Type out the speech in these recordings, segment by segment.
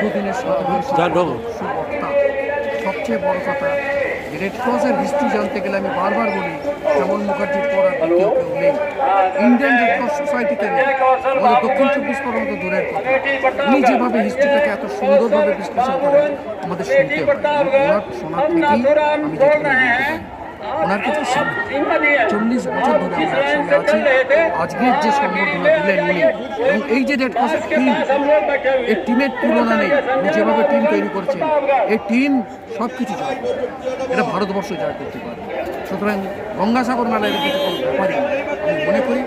দীর্ঘদিনের সাধারণ সুবক্তা সবচেয়ে বড় কথা রেড ক্রসের হিস্ট্রি জানতে গেলে আমি বারবার বলি শ্যামল মুখার্জির পর আর দ্বিতীয় কেউ নেই। ইন্ডিয়ান রেড ক্রস সোসাইটিতে নেই। আমাদের দক্ষিণ চব্বিশ পরগনা তো দূরের কথা। উনি যেভাবে হিস্ট্রিটাকে এত সুন্দরভাবে বিশ্লেষণ করেন আমাদের শুনতে ওনার শোনার থেকেই আমি যেটুকু ওনার কাছে চল্লিশ বছর ধরে আমরা একসঙ্গে আছি আজকের যে সম্বর্ধনা দিলেন উনি, এবং এই যে রেড ক্রসের টিম এই টিমের তুলনা নেই উনি যেভাবে টিম তৈরি করছেন, এই টিম সব কিছু জয়। এটা ভারতবর্ষ জয় করতে পারে সুতরাং গঙ্গাসাগর মেলায় কিছু কোনো ব্যাপারই আমি মনে করি,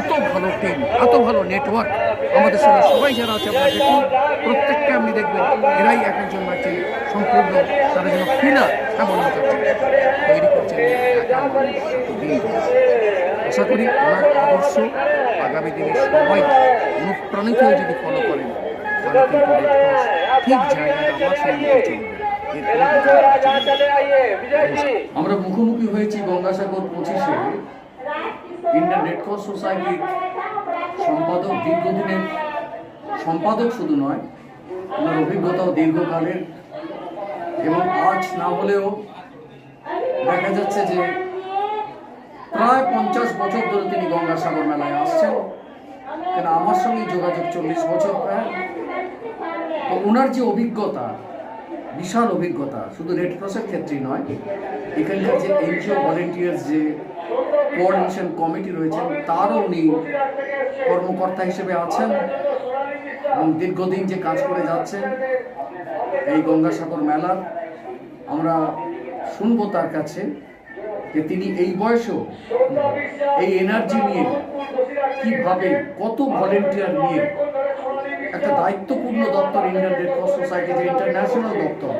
এত ভালো টিম এত ভালো নেটওয়ার্ক আমাদের সঙ্গে সবাই যারা আছে আপনারা দেখুন, প্রত্যেককে আপনি দেখবেন, এরাই এক একজন ম্যাচে সম্পূর্ণ তারা যেন ফিলার এমন তৈরি করছেন। আশা করি ওনার আদর্শ আগামী দিনে সবাই অনুপ্রাণিত হয়ে যদি ফলো করেন ঠিক জায়গায় আমরা মুখোমুখি হয়েছি গঙ্গাসাগর পঁচিশে। ইন্ডিয়ান রেড সোসাইটির সম্পাদক দীর্ঘদিনের, সম্পাদক শুধু নয়, ওনার অভিজ্ঞতাও দীর্ঘকালের। এবং আজ না হলেও দেখা যাচ্ছে যে প্রায় পঞ্চাশ বছর ধরে তিনি গঙ্গাসাগর মেলায় আসছেন। কেন আমার সঙ্গে যোগাযোগ চল্লিশ বছর প্রায়? তো ওনার যে অভিজ্ঞতা, বিশাল অভিজ্ঞতা, শুধু রেড ক্রসের ক্ষেত্রেই নয়, এখানকার যে এনজিও ভলেন্টিয়ার্স, যে কোঅর্ডিনেশন কমিটি রয়েছেন, তারও উনি কর্মকর্তা হিসেবে আছেন। এবং দীর্ঘদিন যে কাজ করে যাচ্ছেন এই গঙ্গাসাগর মেলার আমরা শুনব তার কাছে যে তিনি এই বয়সেও এই এনার্জি নিয়ে কীভাবে, কত ভলেন্টিয়ার নিয়ে একটা দায়িত্বপূর্ণ দপ্তর ইন্ডিয়ান রেড ক্রস সোসাইটি যে ইন্টারন্যাশনাল দপ্তর,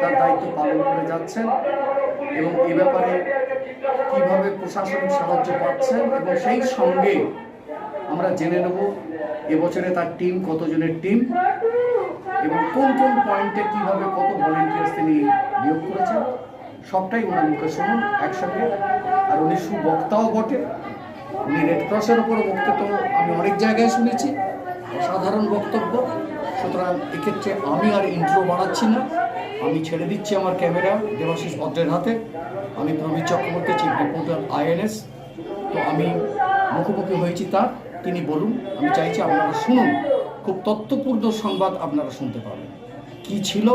তার দায়িত্ব পালন করে যাচ্ছেন এবং এ ব্যাপারে কীভাবে প্রশাসনিক সাহায্য পাচ্ছেন এবং সেই সঙ্গে আমরা জেনে নেব এবছরে তার টিম কতজনের টিম এবং কোন কোন পয়েন্টে কীভাবে কত ভলেন্টিয়ার্স তিনি নিয়োগ করেছেন, সবটাই ওনার মুখে শুনুন একসঙ্গে। আর উনি সুবক্তাও বটে। উনি রেড ক্রসের ওপর বক্তব্য, আমি অনেক জায়গায় শুনেছি, অসাধারণ বক্তব্য। সুতরাং এক্ষেত্রে আমি আর ইন্ট্রো বাড়াচ্ছি না। আমি ছেড়ে দিচ্ছি আমার ক্যামেরা, দেবাশিস ভদ্রের হাতে। আমি Prabir Chakraborty chief reporter INS তো আমি মুখোমুখি হয়েছি তার। তিনি বলুন, আমি চাইছি আপনারা শুনুন, খুব তত্ত্বপূর্ণ সংবাদ আপনারা শুনতে পাবেন। কি ছিল,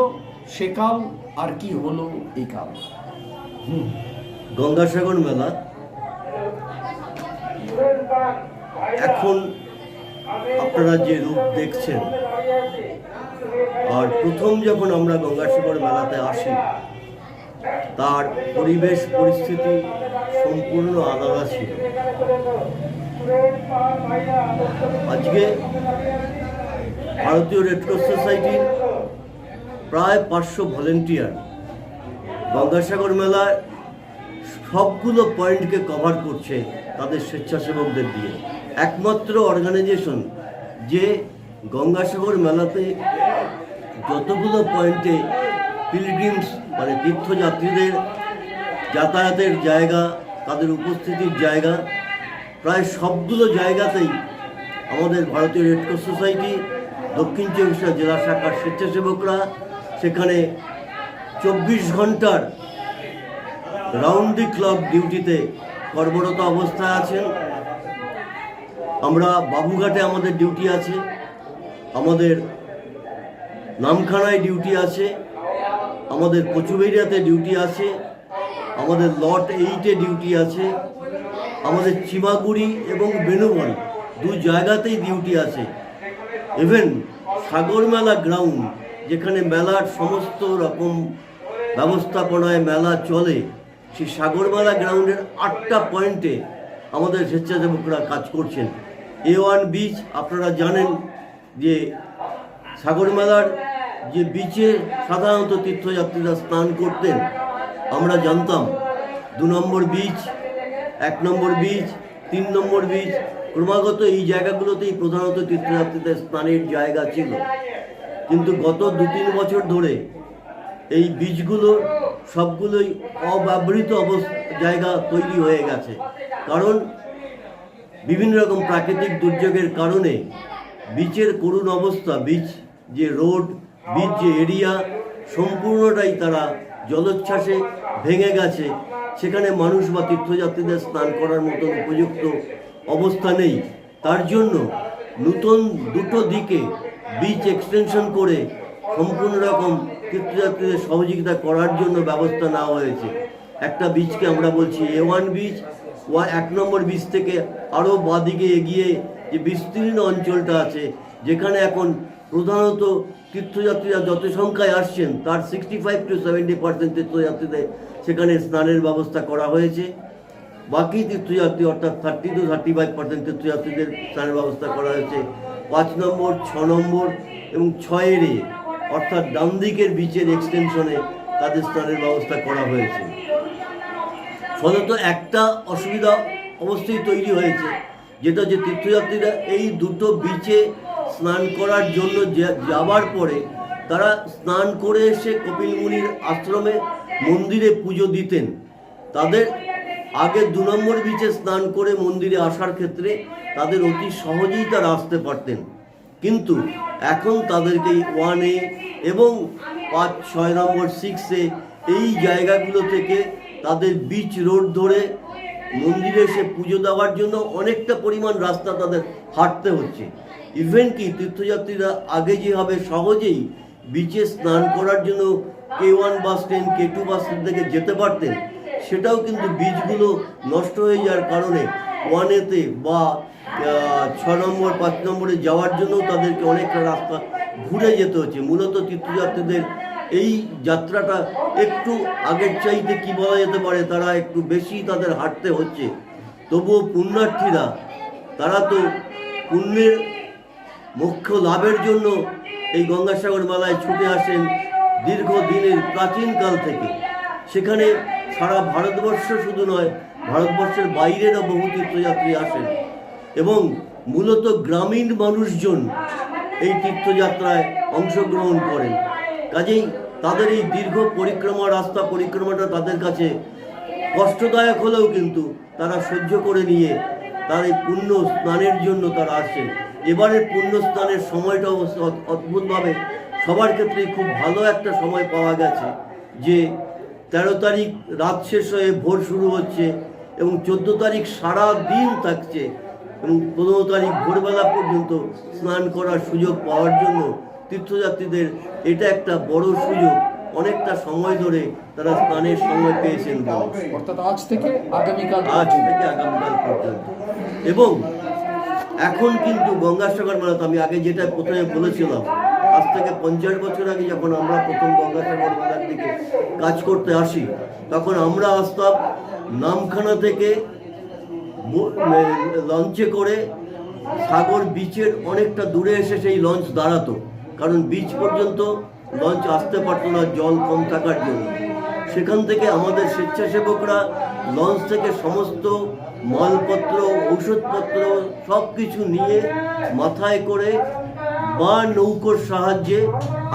সে কাল, আর কি হলো এই কাল। গঙ্গাসাগর মেলা। এখন আপনারা যে রূপ দেখছেন, আর প্রথম যখন আমরা গঙ্গাসাগর মেলাতে আসি, তার পরিবেশ, পরিস্থিতি সম্পূর্ণ আলাদা ছিল। আজকে ভারতীয় রেড ক্রস সোসাইটির প্রায় পাঁচশো ভলেন্টিয়ার গঙ্গাসাগর মেলায় সবগুলো পয়েন্টকে কভার করছে তাদের স্বেচ্ছাসেবকদের দিয়ে। একমাত্র অর্গানাইজেশন যে গঙ্গাসাগর মেলাতে যতগুলো পয়েন্টে পিলগ্রিমস মানে তীর্থযাত্রীদের যাতায়াতের জায়গা, তাদের উপস্থিতির জায়গা সবগুলো জায়গাতেই আমাদের ভারতীয় রেড ক্রস সোসাইটি দক্ষিণ চব্বিশ জেলা শাখার স্বেচ্ছাসেবকরা সেখানে চব্বিশ ঘণ্টার রাউন্ড দি ক্লক ডিউটিতে কর্মরত অবস্থায় আছেন। আমরা বাবুঘাটে আমাদের ডিউটি আছে, আমাদের নামখানায় ডিউটি আছে, আমাদের কচুবেরিয়াতে ডিউটি আছে, আমাদের লট এইটে ডিউটি আছে। আমাদের চিমাগুড়ি এবং বেনুবন দু জায়গাতেই ডিউটি আছে। ইভেন সাগরমেলা গ্রাউন্ড যেখানে মেলার সমস্ত রকম ব্যবস্থাপনায় মেলা চলে, সেই সাগরমেলা গ্রাউন্ডের আটটা পয়েন্টে আমাদের স্বেচ্ছাসেবকরা কাজ করছেন। এ ওয়ান বিচ আপনারা জানেন যে সাগরমেলার যে বিচে সাধারণত তীর্থযাত্রীরা স্নান করতেন, আমরা জানতাম। দু নম্বর বিচ এক নম্বর বীজ, তিন নম্বর বিচ ক্রমাগত এই জায়গাগুলোতেই প্রধানত তীর্থযাত্রীদের স্নানের জায়গা ছিল। কিন্তু গত দু তিন বছর ধরে এই বীজগুলো সবগুলোই অব্যবহৃত অবস্থা জায়গা তৈরি হয়ে গেছে। কারণ বিভিন্ন রকম প্রাকৃতিক দুর্যোগের কারণে বীচের করুণ অবস্থা, বীচ যে রোড, বিচ যে এরিয়া, সম্পূর্ণটাই তারা জলোচ্ছ্বাসে ভেঙে গেছে। সেখানে মানুষ বা তীর্থযাত্রীদের স্নান করার মতন উপযুক্ত অবস্থা নেই। তার জন্য নতুন দুটো দিকে বিচ এক্সটেনশন করে সম্পূর্ণ রকম তীর্থযাত্রীদের সহযোগিতা করার জন্য ব্যবস্থা নেওয়া হয়েছে। একটা বীজকে আমরা বলছি এ ওয়ান বীজ ওয়া এক নম্বর বীজ থেকে আরও বাদিকে এগিয়ে যে বিস্তীর্ণ অঞ্চলটা আছে, যেখানে এখন প্রধানত তীর্থযাত্রীরা যত সংখ্যায় আসছেন তার sixty five to seventy percent তীর্থযাত্রীদের সেখানে স্নানের ব্যবস্থা করা হয়েছে। বাকি তীর্থযাত্রী অর্থাৎ thirty to thirty five percent তীর্থযাত্রীদের স্নানের ব্যবস্থা করা হয়েছে। পাঁচ নম্বর ছ নম্বর এবং ছয়ের এ, অর্থাৎ ডান দিকের বিচের এক্সটেনশনে তাদের স্নানের ব্যবস্থা করা হয়েছে। ফলত একটা অসুবিধা অবশ্যই তৈরি হয়েছে যেটা যে তীর্থযাত্রীরা এই দুটো বিচে স্নান করার জন্য যাবার পরে তারা স্নান করে এসে কপিল মুনির আশ্রমে মন্দিরে পুজো দিতেন। তাদের আগে দু নম্বর বিচে স্নান করে মন্দিরে আসার ক্ষেত্রে তাদের অতি সহজেই তারা আসতে পারতেন। কিন্তু এখন তাদেরকে ওয়ানে এবং পাঁচ, ছয় নম্বর সিক্সে এই জায়গাগুলো থেকে তাদের বিচ রোড ধরে মন্দিরে এসে পুজো দেওয়ার জন্য অনেকটা পরিমাণ রাস্তা তাদের হাঁটতে হচ্ছে। ইভেন কি, তীর্থযাত্রীরা আগে যেভাবে সহজেই বিচে স্নান করার জন্য K one bus stand K two bus stand থেকে যেতে পারতেন, সেটাও কিন্তু বীজগুলো নষ্ট হয়ে যাওয়ার কারণে ওয়ানেতে বা ছ নম্বর, পাঁচ নম্বরে যাওয়ার জন্য তাদেরকে অনেকটা রাস্তা ঘুরে যেতে হচ্ছে। মূলত তীর্থযাত্রীদের এই যাত্রাটা একটু আগের চাইতে কি বলা যেতে পারে, তারা একটু বেশি তাদের হাঁটতে হচ্ছে। তবুও পুণ্যার্থীরা, তারা তো পুণ্যের মুখ্য লাভের জন্য এই গঙ্গাসাগর মেলায় ছুটে আসেন দীর্ঘদিনের প্রাচীনকাল থেকে। সেখানে সারা ভারতবর্ষ শুধু নয়, ভারতবর্ষের বাইরেরও বহু তীর্থযাত্রী আসেন এবং মূলত গ্রামীণ মানুষজন এই তীর্থযাত্রায় অংশগ্রহণ করেন। কাজেই তাদের এই দীর্ঘ পরিক্রমা, রাস্তা পরিক্রমাটা তাদের কাছে কষ্টদায়ক হলেও কিন্তু তারা সহ্য করে নিয়ে তার এই পুণ্য স্নানের জন্য তারা আসছেন এবারের পুণ্য স্নানের সময়টা অবশ্য অদ্ভুতভাবে সবার ক্ষেত্রেই খুব ভালো একটা সময় পাওয়া গেছে যে তেরো তারিখ রাত শেষ হয়ে ভোর শুরু হচ্ছে এবং চোদ্দ তারিখ সারা দিন থাকছে এবং পনেরো তারিখ ভোরবেলা পর্যন্ত স্নান করার সুযোগ পাওয়ার জন্য তীর্থযাত্রীদের এটা একটা বড় সুযোগ। অনেকটা সময় ধরে তারা স্নানের সময় পেয়েছেন অর্থাৎ আজ থেকে আগামীকাল আজ থেকে আগামীকাল পর্যন্ত। এবং এখন কিন্তু গঙ্গাসাগর মেলাতে আমি আগে যেটা প্রথমে বলেছিলাম আজ থেকে পঞ্চাশ বছর আগে যখন আমরা প্রথম গঙ্গাসাগর মেলার দিকে কাজ করতে আসি তখন আমরা আসতাম নামখানা থেকে লঞ্চে করে সাগর বিচের অনেকটা দূরে এসে সেই লঞ্চ দাঁড়াতো। কারণ বিচ পর্যন্ত লঞ্চ আসতে পারতো না, জল কম থাকার জন্য। সেখান থেকে আমাদের স্বেচ্ছাসেবকরা লঞ্চ থেকে সমস্ত মালপত্র, ঔষধপত্র সব কিছু নিয়ে মাথায় করে বা নৌকোর সাহায্যে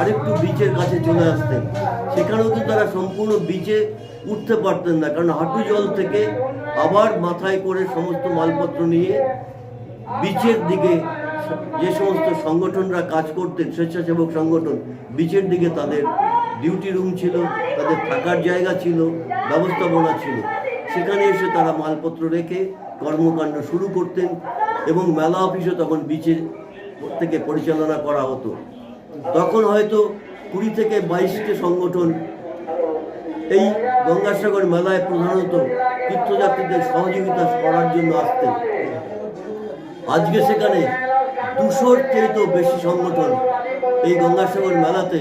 আরেকটু বিচের কাছে চলে আসতেন। সেখানেও কিন্তু তারা সম্পূর্ণ বিচে উঠতে পারতেন না, কারণ হাঁটু জল থেকে আবার মাথায় করে সমস্ত মালপত্র নিয়ে বিচের দিকে যে সমস্ত সংগঠনরা কাজ করতেন, স্বেচ্ছাসেবক সংগঠন বিচের দিকে তাদের ডিউটি রুম ছিল, তাদের থাকার জায়গা ছিল, ব্যবস্থাপনা ছিল। সেখানে এসে তারা মালপত্র রেখে কর্মকাণ্ড শুরু করতেন এবং মেলা অফিসও তখন বিচের থেকে পরিচালনা করা হতো। তখন হয়তো কুড়ি থেকে বাইশটি সংগঠন এই গঙ্গাসাগর মেলায় প্রধানত তীর্থযাত্রীদের সহযোগিতা করার জন্য আসতেন। আজকে সেখানে দুশোর চেয়েতেও বেশি সংগঠন এই গঙ্গাসাগর মেলাতে